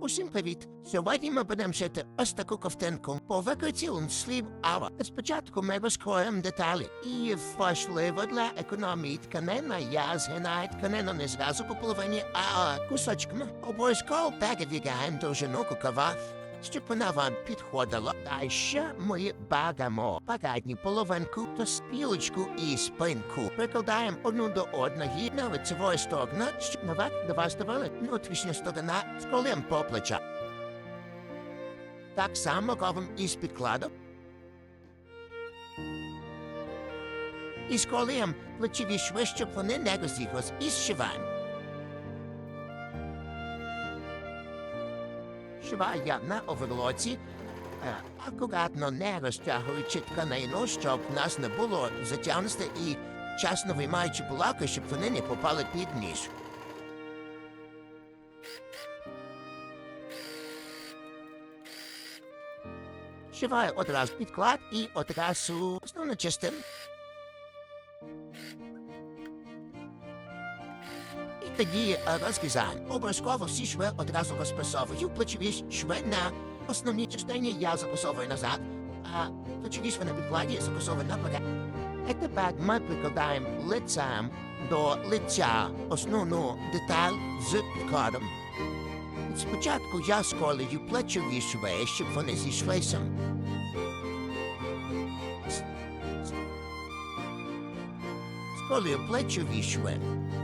Усім привіт! Сьогодні ми будемо шити ось таку ковтинку по викриті слів ава. Спочатку ми розкроємо деталі. І важливо для економії тканина, я згинаю тканину не зразу по половині, а кусочками. Обов'язково перевіряємо довжину рукава, щоб вона вам підходила. А ще ми багамо передню половинку та спілочку і спинку. Прикладаємо одну до одної на лицевої сторони, щоб наверх до вас давали внутрішня сторона з колем по плеча. Так само робимо і з підкладом. І з колем плечові шви, щоб вони не роз'їхались, і зшиваємо. Шиваю на оверлоці, е, акуратно не розтягуючи тканину, щоб нас не було затягнути і часно виймаючи булавки, щоб вони не попали під ніж. Шиваю одразу підклад і одразу основну частину. Тоді е, розрізаємо. Обов'язково всі шви одразу розпасовую. Плечові шви на основній частині я запасовую назад, а плечові шви на підкладі запасовую наперед. І тепер ми прикладаємо лицем до лиця основну деталь з підкладом. Спочатку я сколюю плечові шви, щоб вони зійшлися. Сколюю плечові шви.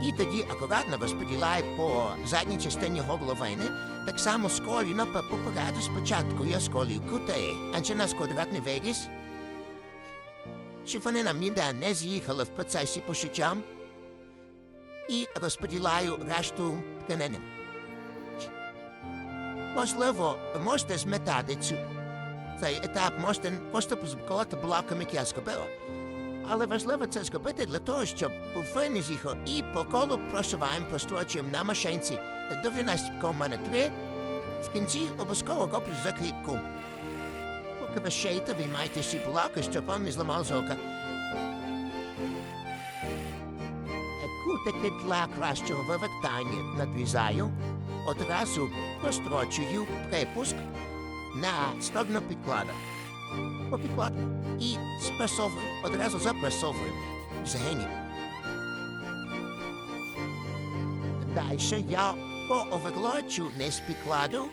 І тоді акуратно розподіляю по задній частині горловини. Так само сколюю на попереду спочатку я сколюю кути, адже нас квадратний виріс. Щоб вони нам ніде не з'їхали в процесі пошиття. І розподіляю решту тканини. Можливо, можете зметати цю цей етап, можете просто позбукувати блоками, як я зробила. Але важливо це зробити для того, щоб був файний зіхо і по колу прошиваємо, прострочуємо на машинці. Довжина стіпка у мене три. В кінці обов'язково роблю закріпку. Поки ви шиєте, ви маєте всі блоки, щоб вам не зламав зока. Кутики для кращого вивертання надрізаю, одразу прострочую припуск на сторону підклада. І спресовую, одразу запресовую. Згині. Далі я по оверлочу не з підкладу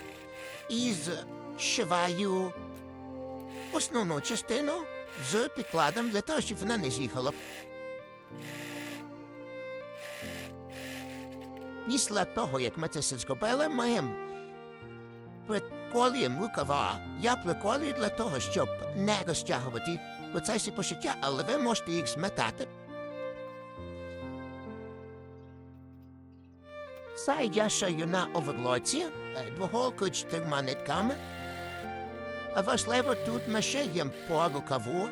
і зшиваю основну частину з підкладом для того, щоб вона не з'їхала. Після того, як ми це все зробили, ми приколюємо рукава. Я приколюю для того, щоб не розтягувати процесі пошиття, але ви можете їх зметати. Це я шию на оверлоці, е, двоголкою чотирма нитками. Важливо тут ми шиємо по рукаву.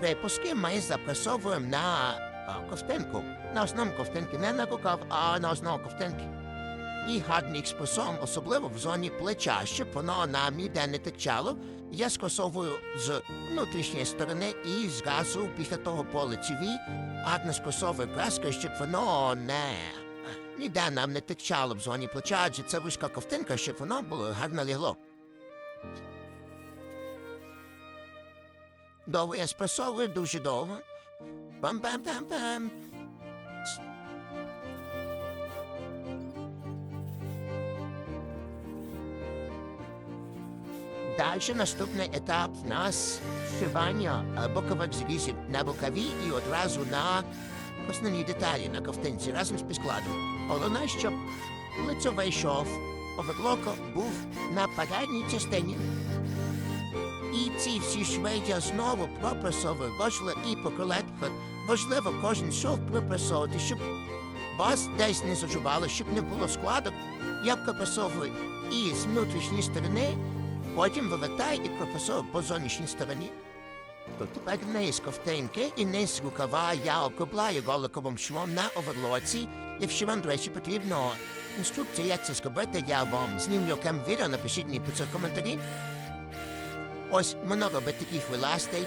Припуски ми запресовуємо на а. На основу ковтинки, не на а на основу ковтинки. І гарним способом, особливо в зоні плеча, щоб воно нам ніде не текчало, я скосовую з внутрішньої сторони і зразу після того по лицевій гарно скосовую краскою, щоб воно не ніде нам не текчало в зоні плеча, адже це вузька ковтинка, щоб воно було гарно лігло. Довго я спресовую, дуже довго. Бам-бам-бам-бам. Далі наступний етап в нас вшивання е, бокових зрізів на рукаві і одразу на основні деталі на ковтинці разом з підкладом. Головне, щоб лицьовий шов оверлоко був на передній частині. І ці всі шви я знову пропресовую, важливо і по колетках. Важливо кожен шов пропресовувати, щоб вас десь не зажувало, щоб не було складок. Я пропресовую і з внутрішньої сторони, потім вивертаю і пропресовую по зовнішній стороні. Тепер не з ковтинки і не з рукава я окупляю голиковим швом на оверлоці. Якщо вам, до речі, потрібно інструкція, як це зробити, я вам знімлю окрем відео, напишіть мені по цьому коментарі. Ось много би таких виластей.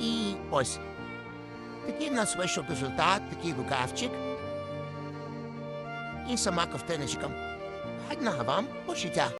І ось. Такий в нас вийшов результат, такий рукавчик. І сама ковтиночка. Гарного вам пошиття.